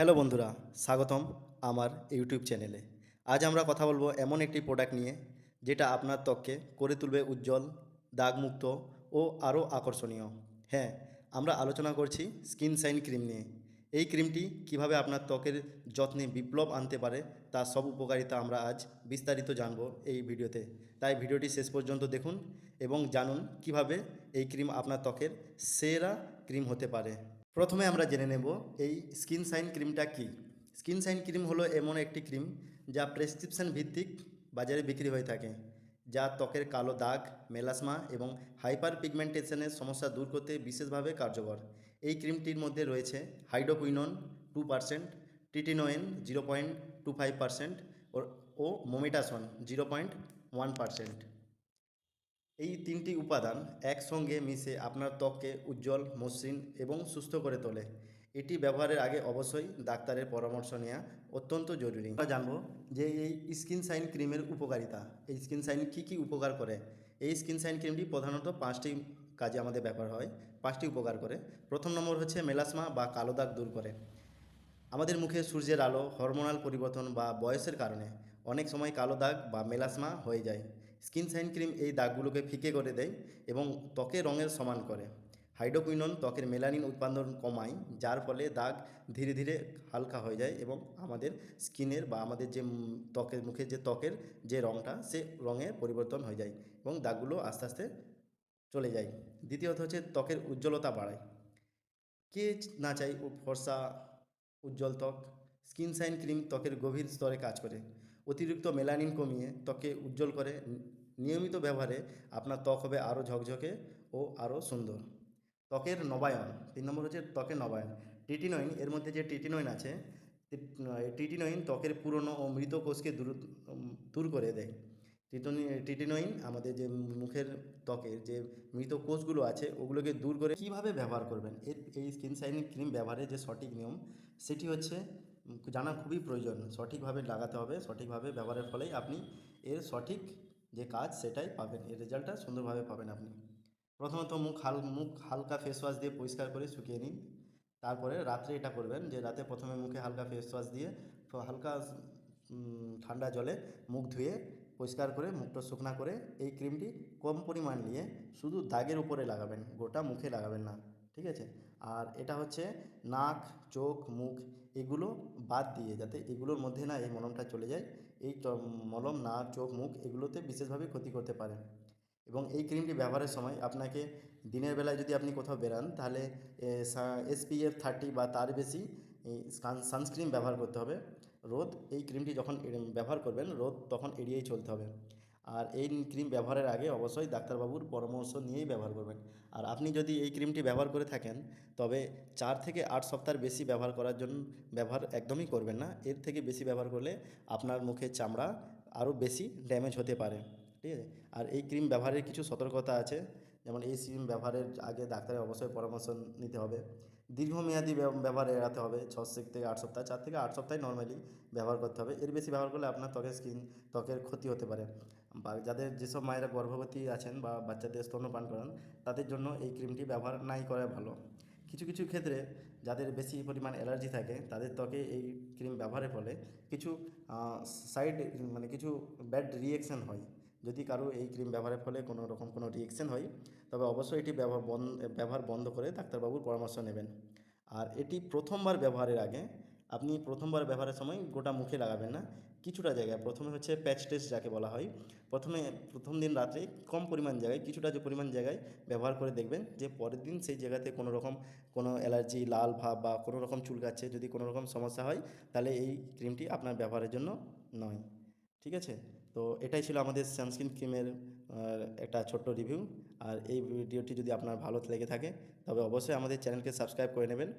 Hello বন্ধুরা, স্বাগতম আমার ইউটিউব চ্যানেলে। আজ আমরা কথা বলব এমন একটি প্রোডাক্ট নিয়ে, যেটা আপনার ত্বককে করে তুলবে উজ্জ্বল, দাগমুক্ত ও আরও আকর্ষণীয়। হ্যাঁ আমরা আলোচনা করছি স্কিন সাইন ক্রিম নিয়ে। এই ক্রিমটি কীভাবে আপনার ত্বকের যত্নে বিপ্লব আনতে পারে তার সব উপকারিতা আমরা আজ বিস্তারিত জানব এই ভিডিওতে। তাই ভিডিওটি শেষ পর্যন্ত দেখুন এবং জানুন কীভাবে এই ক্রিম আপনার ত্বকের সেরা ক্রিম হতে পারে। প্রথমে আমরা জেনে নেব এই স্কিন সাইন ক্রিমটা কি। স্কিন সাইন ক্রিম হলো এমন একটি ক্রিম যা প্রেসক্রিপশন ভিত্তিক বাজারে বিক্রি হয়ে থাকে, যা ত্বকের কালো দাগ, মেলাসমা এবং হাইপার পিগমেন্টেশনের সমস্যা দূর করতে বিশেষভাবে কার্যকর। এই ক্রিমটির মধ্যে রয়েছে hydroquinone two percent, tretinoin zero point two five percent ও mometasone zero point one percent. এই তিনটি উপাদান একসঙ্গে মিশে আপনার ত্বককে উজ্জ্বল, মসৃণ এবং সুস্থ করে তোলে। এটি ব্যবহারের আগে অবশ্যই ডাক্তারের পরামর্শ নেওয়া অত্যন্ত জরুরি। আমরা জানব যে এই স্কিন সাইন ক্রিমের উপকারিতা। এই স্কিন সাইন কী কী উপকার করে? এই স্কিন সাইন ক্রিমটি প্রধানত পাঁচটি কাজে আমাদের ব্যবহার হয়, পাঁচটি উপকার করে। প্রথম নম্বর হচ্ছে মেলাসমা বা কালো দাগ দূর করে। আমাদের মুখে সূর্যের আলো, হরমোনাল পরিবর্তন বা বয়সের কারণে অনেক সময় কালো দাগ বা মেলাসমা হয়ে যায়। স্কিন সাইন ক্রিম এই দাগগুলোকে ফিকে করে দেয় এবং ত্বকের রঙের সমান করে। হাইড্রোকুইনন ত্বকের মেলানিন উৎপাদন কমায়, যার ফলে দাগ ধীরে ধীরে হালকা হয়ে যায় এবং আমাদের স্কিনের বা আমাদের যে ত্বকের মুখের যে ত্বকের যে রঙটা, সে রঙে পরিবর্তন হয়ে যায় এবং দাগগুলো আস্তে আস্তে চলে যায়। দ্বিতীয়ত হচ্ছে ত্বকের উজ্জ্বলতা বাড়ায়। কে না চাই ফর্সা, উজ্জ্বল ত্বক? স্কিন সাইন ক্রিম ত্বকের গভীর স্তরে কাজ করে। অতিরিক্ত মেলানিন কমিয়ে ত্বকে উজ্জ্বল করে নিয়মিত ব্যবহারে আপনার ত্বক হবে আরও ঝকঝকে ও আরও সুন্দর। ত্বকের নবায়ন, তিন নম্বর হচ্ছে ত্বকের নবায়ন। টিটিনয়েন এর মধ্যে যে টিটিনয়েন আছে টিটিনয়েন ত্বকের পুরনো ও মৃত কোষকে দূর দূর করে দেয়। টিটনি টিটিনয়েন আমাদের যে মুখের ত্বকের যে মৃত কোষগুলো আছে, ওগুলোকে দূর করে কীভাবে ব্যবহার করবেন? এর, এই স্কিন সাইনিং ক্রিম ব্যবহারের যে সঠিক নিয়ম, সেটি হচ্ছে জানা খুবই প্রয়োজন। সঠিকভাবে লাগাতে হবে, সঠিকভাবে ব্যবহারের ফলেই আপনি এর সঠিক যে কাজ সেটাই পাবেন, এর রেজাল্টটা সুন্দরভাবে পাবেন আপনি। প্রথমত মুখ হাল, মুখ হালকা ফেস ওয়াশ দিয়ে পরিষ্কার করে শুকিয়ে নিন। তারপরে রাত্রে এটা করবেন যে রাতে প্রথমে মুখে হালকা ফেস ওয়াশ দিয়ে হালকা ঠান্ডা জলে মুখ ধুয়ে পরিষ্কার করে মুখটা শুকনা করে এই ক্রিমটি কম পরিমাণ নিয়ে শুধু দাগের উপরে লাগাবেন, গোটা মুখে লাগাবেন না। ঠিক আছে? আর এটা হচ্ছে নাক, চোখ, মুখ এগুলো বাদ দিয়ে যাতে এগুলোর মধ্যে না এই মলমটা চলে যায়। এই মলম, নাক, চোখ, মুখ এগুলোতে বিশেষভাবে ক্ষতি করতে পারে। এবং এই ক্রিমটি ব্যবহারের সময় আপনাকে দিনের বেলায় যদি আপনি কোথাও বেরান, তাহলে এসপিএফ থার্টি বা তার বেশি সানস্ক্রিন ব্যবহার করতে হবে। রোদ, এই ক্রিমটি যখন ব্যবহার করবেন, রোদ তখন এড়িয়েই চলতে হবে। আর এই ক্রিম ব্যবহারের আগে অবশ্যই ডাক্তারবাবুর পরামর্শ নিয়েই ব্যবহার করবেন। আর আপনি যদি এই ক্রিমটি ব্যবহার করে থাকেন, তবে চার থেকে আট সপ্তাহের বেশি ব্যবহার করার জন্য ব্যবহার একদমই করবেন না। এর থেকে বেশি ব্যবহার করলে আপনার মুখের চামড়া আরও বেশি ড্যামেজ হতে পারে। ঠিক আছে? আর এই ক্রিম ব্যবহারের কিছু সতর্কতা আছে। যেমন এই ক্রিম ব্যবহারের আগে ডাক্তারের অবশ্যই পরামর্শ নিতে হবে। দীর্ঘমেয়াদী ব্যব- ব্যবহার এড়াতে হবে। ছ থেকে আট সপ্তাহ, চার থেকে আট সপ্তাহে নর্মালি ব্যবহার করতে হবে। এর বেশি ব্যবহার করলে আপনার ত্বকের স্কিন ত্বকের ক্ষতি হতে পারে। বা যাদের যেসব মায়েরা গর্ভবতী আছেন বা বাচ্চাদের স্তন্যপান করান, তাদের জন্য এই ক্রিমটি ব্যবহার নাই করা ভালো। কিছু কিছু ক্ষেত্রে যাদের বেশি পরিমাণ অ্যালার্জি থাকে, তাদের ত্বকে এই ক্রিম ব্যবহারের ফলে কিছু সাইড মানে কিছু ব্যাড রিয়েকশন হয়। যদি কারও এই ক্রিম ব্যবহারের ফলে কোনো রকম কোনো রিয়েকশন হয়, তবে অবশ্যই এটি ব্যবহার বন্ধ ব্যবহার বন্ধ করে ডাক্তারবাবুর পরামর্শ নেবেন। আর এটি প্রথমবার ব্যবহারের আগে, আপনি প্রথমবার ব্যবহারের সময় গোটা মুখে লাগাবেন না। কিছুটা জায়গায়। প্রথমে হচ্ছে প্যাচ টেস্ট যাকে বলা হয়। প্রথমে, প্রথম দিন রাত্রে কম পরিমাণ জায়গায়, কিছুটা যে পরিমাণ জায়গায় ব্যবহার করে দেখবেন যে পরের দিন সেই জায়গাতে কোনো রকম, কোনো অ্যালার্জি, লাল ভাব বা কোনো রকম চুলকাচ্ছে, যদি কোনো রকম সমস্যা হয়, তাহলে এই ক্রিমটি আপনার ব্যবহারের জন্য নয়। ঠিক আছে? তো এটাই ছিল আমাদের সানস্ক্রিন ক্রিমের একটা ছোট্ট রিভিউ আর এই ভিডিওটি যদি আপনার ভালো লেগে থাকে, তবে অবশ্যই আমাদের চ্যানেলকে সাবস্ক্রাইব করে নেবেন।